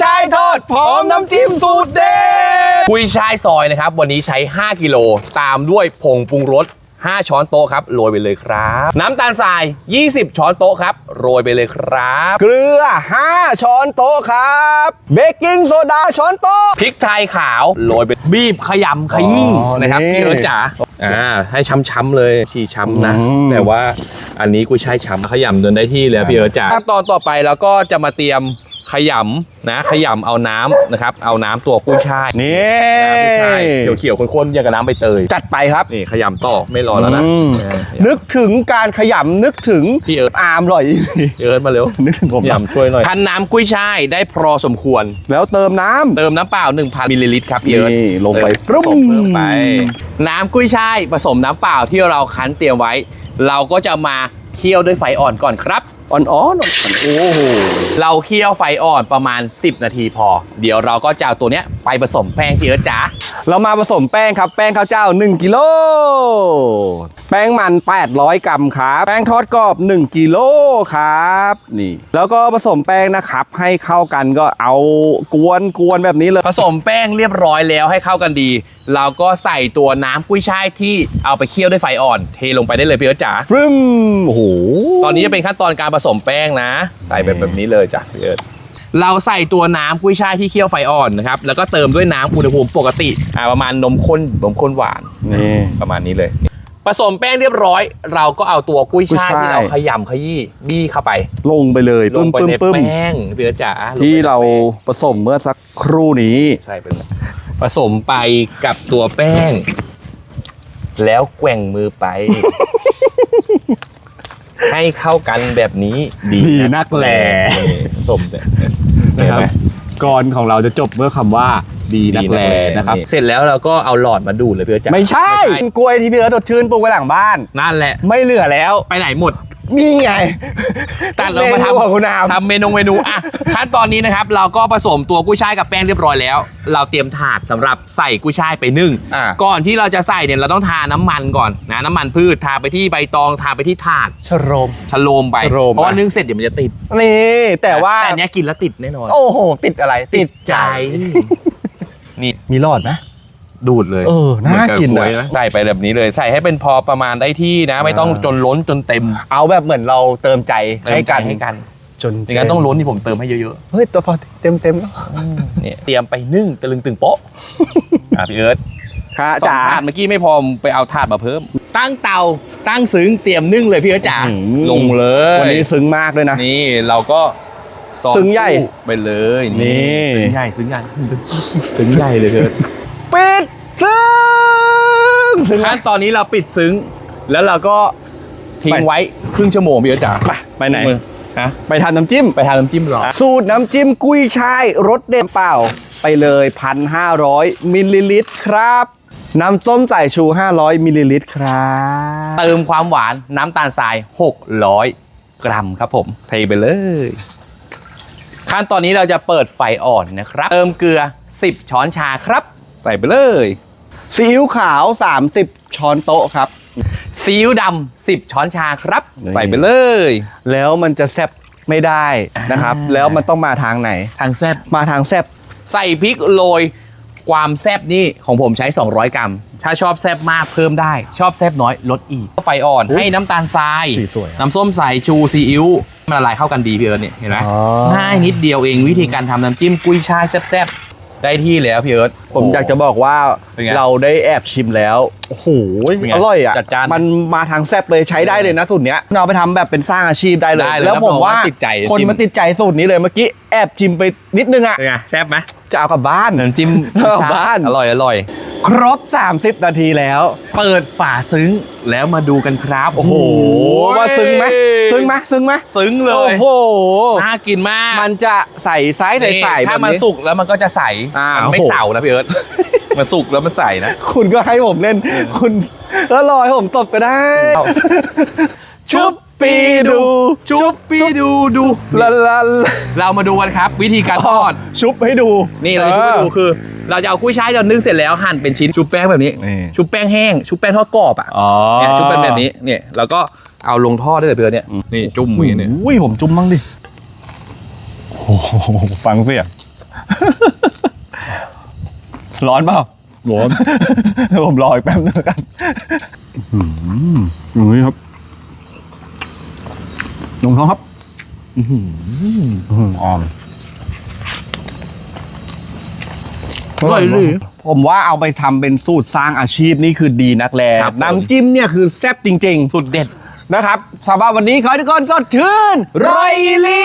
ช่ายทอดพร้อมน้ำจิ้มสูตรเด็ดกุยช่ายซอยนะครับ วันนี้ใช้ 5 กิโล ตามด้วยผงปรุงรส 5 ช้อนโต๊ะครับ โรยไปเลยครับ น้ำตาลทราย 20 ช้อนโต๊ะครับ โรยไปเลยครับ เกลือ 5 ช้อนโต๊ะครับ เบกกิ้งโซดาช้อนโต๊ะพริกไทยขาว โรยไปบีบขยำขยี้อ๋อนะครับนี่พี่เอิร์ธจ๋าอ่าให้ช้ำๆเลยฉี่ช้ำนะอืมแต่ว่าอันนี้กุยช่ายช้ำขยำจนได้ที่เลยพี่เอิร์ธจ๋าขั้นตอนต่อไปเราก็จะมาเตรียม ขยำนะขยำเอาน้ำนะครับเอาน้ำตัวกุ้ยช่ายนี่น้ำกุ้ยช่ายเขียวๆข้นๆอย่างกับน้ำใบเตยจัดไปครับนี่ขยำต่อไม่รอแล้วนะอืมเออขยำนึกถึงการขยำนึกถึงพี่เอิร์ธอาร์มอร่อย พี่เอิร์ธมาเร็วนึกถึงผมยำช่วยหน่อยคั้นน้ำกุ้ยช่ายได้พอสมควร แล้วเติมน้ำเติมน้ำเปล่า 1,000มิลลิลิตรครับพี่เอิร์ธนี่ลงไปเติมปรุ้มผสมลงไป น้ำกุ้ยช่ายผสมน้ำเปล่าที่เราคั้นเตรียมไว้ เราก็จะมาเคี่ยวด้วยไฟอ่อนก่อนครับ อ่อนๆอ่อนๆโอ้โหเราเคี่ยวไฟอ่อนประมาณ 10 นาทีพอ เดี๋ยวเราก็จะเอาตัวเนี้ยไปผสมแป้งพี่เอิร์ธจ๋าเรามาผสมแป้งครับ แป้งข้าวเจ้า 1กิโลแป้งมัน 800 กรัมครับแป้งทอดกรอบ 1กิโลครับนี่ แล้วก็ผสมแป้งนะครับ ให้เข้ากันก็เอากวนกวนแบบนี้เลย ผสมแป้งเรียบร้อยแล้วให้เข้ากันดี เราก็ใส่ตัวน้ำกุ้ยช่ายที่เอาไปเคี่ยวด้วยไฟอ่อน เทลงไปได้เลยพี่เอิร์ธจ๋าฟรึมโอ้โหตอนนี้จะเป็นขั้นตอนการผสมแป้งนะ ใส่แบบแบบนี้เลยจ้ะพี่เอิร์ธเราใส่ตัวน้ำกุ้ยช่ายที่เคี่ยวไฟอ่อนนะครับแล้วก็เติมด้วยน้ำอุณหภูมิปกติอ่าประมาณนมข้นนมข้นหวานนี่ ประมาณนี้เลย ผสมแป้งเรียบร้อย เราก็เอาตัวกุ้ยช่ายกุ้ยช่าย ที่เราขยำขยี้บี้เข้าไปลงไปเลยลปึ้งมไปปึ้มในปึ้มแป้งพี่เอิร์ธจ๋าลงไปในที่เราแป้งผสมเมื่อสักครู่นี้ใช่เป็นแบบ ผสมไปกับตัวแป้ง แล้วแกว่งมือไป ให้เข้ากันแบบนี้ดีดีนักแลนี่ผสมแบบนะครับกรของเราจะจบเมื่อคำว่าดีนักแลนะครับ เสร็จแล้วเราก็เอาหลอดมาดูดเลยเพื่อจะไม่ใช่กล้วยที่พี่เอิร์ธสดชื่นปลูกไว้หลังบ้าน นั่นแหละ ไม่เหลือแล้ว ไปไหนหมด นี่ไงตัดเรามาเนูของคุณทำอามทำเมนูเมนูอะขั้นตอนนี้นะครับ เราก็ผสมตัวกุ้ยช่ายกับแป้งเรียบร้อยแล้ว เราเตรียมถาดสำหรับใส่กุ้ยช่ายไปนึ่งอ่าก่อนที่เราจะใส่เนี่ยเราต้องทาน้ำมันก่อนนะน้ำมันพืชทาไปที่ใบตองทาไปที่ถาดชโรมชะโลมไปชะโลมเพราะว่าอะนึ่งเสร็จเดี๋ยวมันจะติดนี่แต่ว่าแต่อันเนี้ยกินแล้วติดแน่นอนโอ้โหติดอะไรติดใจนี่มีรอดไหม ดูดเลยเออน่ากินเหมืออะบวยะใส่ไปแบบนี้เลยใส่ให้เป็นพอประมาณได้ที่นะ ไม่ต้องอ่าจนล้นจนเต็ม เอาแบบเหมือนเราเติมใจให้กันให้กันจนอย่างนั้นต้องล้นที่ผมเติมให้เยอะเฮ้ยตัวพอเต็มเต็มๆแล้วๆเนี่ยเตรียมไปนึ่งตะลึงตึงโป๊ะอะพี่เอิร์ธค่ะสองจ๋าถาดเมื่อกี้ไม่พอไปเอาถาดมาเพิ่ม ตั้งเตาตั้งซึ้งเตรียมนึ่งเลยพี่เอิร์ธจ๋าอืมลงเลยวันนี้ซึ้งมากเลยนะนี่เราก็ซอยซึ้งใหญ่คู่ไปเลยนี่ซึ้งใหญ่ซึ้งใหญ่ซึ้งใหญ่เลยพี่เอิร์ธ ปิดซึ้งซึ้งขั้นตอนนี้เราปิดซึ้ง แล้วเราก็ทิ้งไปไว้ครึ่งชั่วโมงพี่เอิร์ธจ๋าไปไปไหนมือฮะไปทานน้ำจิ้มไปทานน้ำจิ้มรอสูตรน้ำจิ้มกุ้ยช่ายรสเด็ดเปล่า ไปเลย 1,500 มิลลิลิตรครับ น้ำส้มสายชู 500 มิลลิลิตรครับ เติมความหวานน้ำตาลทราย 600 กรัมครับผมเทไปเลย ขั้นตอนนี้เราจะเปิดไฟอ่อนนะครับ เติมเกลือ 10 ช้อนชาครับ ใส่ไปเลยซีอิ๊วขาว 30 ช้อนโต๊ะครับซีอิ๊วดำ10ช้อนชาครับนี่ใส่ไปเลย แล้วมันจะแซบไม่ได้นะครับอ่าแล้วมันต้องมาทางไหน ทางแซบมาทางแซบใส่พริกโรยความแซบนี่ของผมใช้ 200 กรัม ถ้าชอบแซบมากเพิ่มได้ ชอบแซบน้อยลดอีก ไฟอ่อนให้น้ำตาลทรายสีสวยอะน้ำส้มสายชูซีอิ๊วมันละลายเข้ากันดีพี่เอิร์ธเนี่ยเห็นไหมอ๋อง่ายนิดเดียวเองวิธีการทำน้ำจิ้มกุ้ยช่ายแซ่บๆ ได้ที่แล้วพี่เอิร์ธผมอยากจะบอกว่า เป็นไง เราได้แอบชิมแล้ว โอ้โห เป็นไงอร่อยอะ จัดจ้านมันมาทางแซบเลยใช้ได้เลยนะสูตรเนี้ยเราไปทำแบบเป็นสร้างอาชีพได้เลย ได้เลยแล้วรับผรมองว่าว่าติดใจคนจิ้มมาติดใจสูตรนี้เลยเมื่อกี้แอบชิมไปนิดนึงอะ เป็นไงแซ่บไหมจะเอากลับบ้าน น้ำจิ้มเอากลับบ้าน อร่อยอร่อย ครบ 30 นาทีแล้ว เปิดฝาซึ้งแล้วมาดูกันครับโอ้โหว่าซึ้งไหมซึ้งไหมซึ้งไหมซึ้งเลโอ้ยโห น่ากินมากมันจะใส่ไซส์ในี่ส่ๆแบถ้าบมันนี้ สุกแล้วมันก็จะใสอ่ามันไม่โอ้โหเสานะพี่เอิร์ธ มันสุกแล้วมันใสนะ คุณก็ให้ผมเล่น คุณแล้วรอให้ผมตบก็ได้ ชุบปีดู ชุบปีดูดูลันลันเรามาดูกันครับ วิธีการทอด ชุบให้ดู นี่เราจะชุบให้ดูคือ เราจะเอากุ้ยช่ายที่เรานึ่งเสร็จแล้วหั่นเป็นชิ้นชุบแป้งแบบนี้นี่ชุบแป้งแห้ง ชุบแป้งทอดกรอบอะอ๋อเนี่ยชุบเป็นแบบนี้เนี่ยแล้วก็เอาลงทอดได้เลยเพื่อนเนี่ยนี่จุ่มอย่างนี้เนี่ยอุ้ยผมจุ่มบ้างดิโอ้โหฟังเสียง ร้อนเปล่าร้อนผมรออีกแป๊บนึงแล้วกันอืมอย่างนี้ครับลงท้องครับอื้อหืออื้อหืออ่อมอร่อยดิผมว่าเอาไปทำเป็นสูตรสร้างอาชีพนี่คือดีนักแลครับผมน้ำจิ้มเนี่ยคือแซ่บจริงสุดเด็ดๆนะครับสำหรับวันนี้ขอให้ทุกคนก็ชื่นไรลี